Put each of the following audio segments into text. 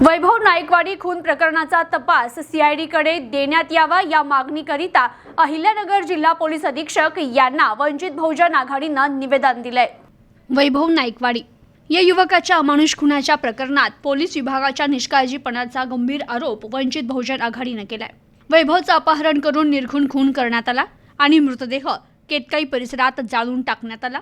वैभव नाईकवाडी खून प्रकरणाचा तपास सीआयडीकडे देण्यात यावा या मागणीकरिता अहिल्यानगर जिल्हा पोलीस अधीक्षक यांना वंचित बहुजन आघाडीनं निवेदन दिलंय. वैभव नाईकवाडी. या युवकाच्या अमानुष खुनाच्या प्रकरणात पोलीस विभागाच्या निष्काळजीपणाचा गंभीर आरोप वंचित बहुजन आघाडीनं केलाय. वैभवचं अपहरण करून निर्घुण खून करण्यात आला आणि मृतदेह केतकाई परिसरात जाळून टाकण्यात आला.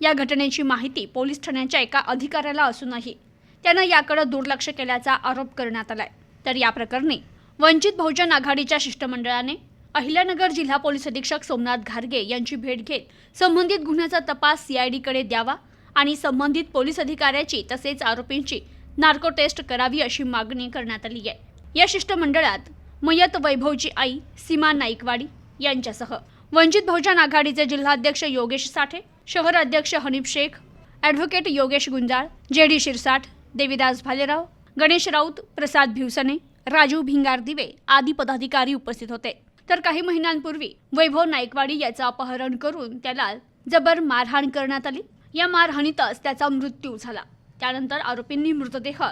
या घटनेची माहिती पोलीस ठाण्याच्या एका अधिकाऱ्याला असूनही त्यानं याकडे दुर्लक्ष केल्याचा आरोप करण्यात आलाय. तर या प्रकरणी वंचित बहुजन आघाडीच्या शिष्टमंडळाने अहिल्यानगर जिल्हा पोलीस अधीक्षक सोमनाथ घारगे यांची भेट घेत संबंधित गुन्ह्याचा तपास सीआयडीकडे द्यावा आणि संबंधित पोलीस अधिकाऱ्याची तसेच आरोपींची नार्को टेस्ट करावी अशी मागणी करण्यात आली आहे. या शिष्टमंडळात मयत वैभवची आई सीमा नाईकवाडी यांच्यासह वंचित बहुजन आघाडीचे जिल्हाध्यक्ष योगेश साठे शहर अध्यक्ष Hanif Shaikh advocate Yogesh Gunjal J D Shirsath Devidas Bhalerao Ganesh Raut Prasad Bhivsane Raju Bhingardive आदी पदाधिकारी उपस्थित होते. तर काही महिन्यांपूर्वी वैभव नाईकवाडी याचं अपहरण करून त्याला जबर मारहाण करण्यात आली. या मारहाणीतच त्याचा मृत्यू झाला. त्यानंतर आरोपींनी मृतदेह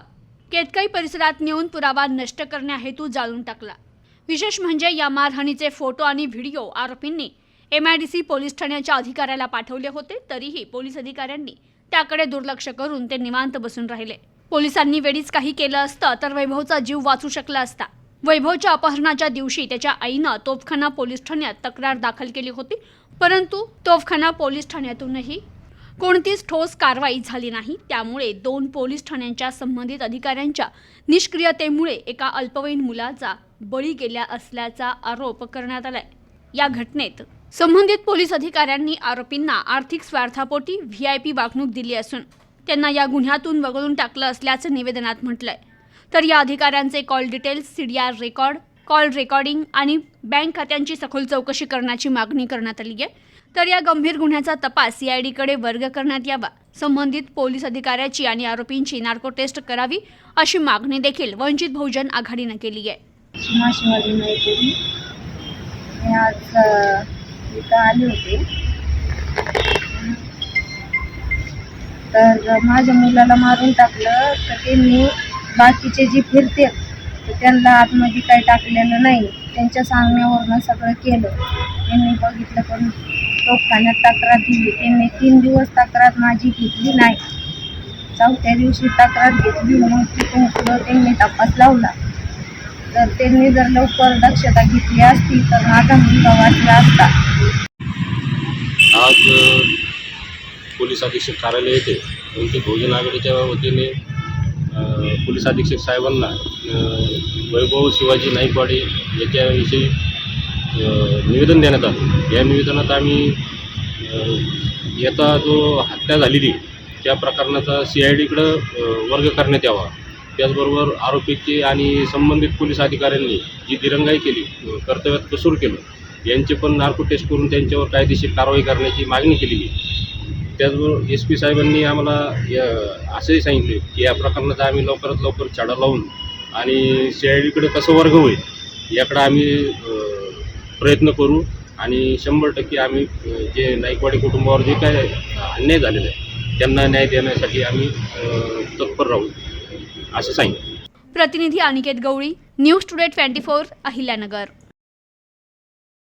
केतकाई परिसरात नेऊन पुरावा नष्ट करण्याहेतू जाळून टाकला. विशेष म्हणजे या मारहाणीचे फोटो आणि व्हिडिओ आरोपींनी M I D C police ठाण्याच्या अधिकाऱ्याला पाठवले होते. तरीही पोलीस अधिकाऱ्यांनी त्याकडे दुर्लक्ष करून ते निवांत बसून राहिले. पोलिसांनी वेळीच काही केलं असतं तर वैभवचा जीव वाचू शकला असता. वैभवच्या अपहरणाच्या दिवशी त्याच्या आईनं तोफखाना पोलीस ठाण्यात तक्रार दाखल केली होती परंतु तोफखाना पोलीस ठाण्यातूनही कोणतीच ठोस कारवाई झाली नाही. त्यामुळे दोन पोलीस ठाण्यांच्या संबंधित अधिकाऱ्यांच्या निष्क्रियतेमुळे एका अल्पवयीन मुलाचा बळी गेल्या असल्याचा आरोप करण्यात आलाय. या घटनेत संबंधित पोलीस अधिकाऱ्यांनी आरोपींना आर्थिक स्वार्थापोटी व्ही आय पी वागणूक दिली असून त्यांना या गुन्ह्यातून वगळून टाकलं असल्याचं निवेदनात म्हटलंय. तर या अधिकाऱ्यांचे call details CDR record call recording आणि बँक खात्यांची सखोल चौकशी करण्याची मागणी करण्यात आली आहे. तर या गंभीर गुन्ह्याचा तपास सीआयडीकडे वर्ग करण्यात यावा संबंधित पोलीस अधिकाऱ्याची आणि आरोपींची नार्को टेस्ट करावी अशी मागणी देखील वंचित बहुजन आघाडीनं केली आहे. मी आज इथं आले होते. तर माझ्या मुलाला मारून टाकलं तर त्यांनी बाकीचे जे फिरते तर त्यांना आतमध्ये काही टाकलेलं नाही. त्यांच्या सांगण्यावरनं सगळं केलं. त्यांनी बघितलं पण तोफखान्यात तक्रार दिली. त्यांनी तीन दिवस तक्रार माझी घेतली नाही. चौथ्या दिवशी तक्रार घेतली मग तिथून पुढं त्यांनी तपास लावला. तर त्यांनी जर लवकर दक्षता घेतली असती तर माझा मुलगा वाचला असता आज अ, पोलीस अधीक्षक कार्यालय येथे वंचित बहुजन आघाडीच्या वतीने पोलीस अधीक्षक साहेबांना वैभव शिवाजी नाईकवाडे याच्याविषयी निवेदन देण्यात आलं. या निवेदनात आम्ही याचा जो हत्या झालेली त्या प्रकरणाचा सी आय डीकडं वर्ग करण्यात यावा. त्याचबरोबर आरोपीची आणि संबंधित पोलीस अधिकाऱ्यांनी जी दिरंगाई केली कर्तव्यात कसूर केलं यांचे पण नार्को टेस्ट करून त्यांच्यावर कायदेशीर कारवाई करण्याची मागणी केलेली त्याचबरोबर एस पी साहेबांनी आम्हाला या असंही सांगितले की या प्रकरणाचा आम्ही लवकरात लवकर छाडा लावून आणि सी आय डीकडे कसं वर्ग होईल याकडं आम्ही प्रयत्न करू आणि शंभर टक्के आम्ही जे नाईकवाडी कुटुंबावर जे काय अन्याय झालेला आहे त्यांना न्याय देण्यासाठी आम्ही तत्पर राहू असं सांगितलं. प्रतिनिधी Aniket Gawali news today twenty four Ahilyanagar.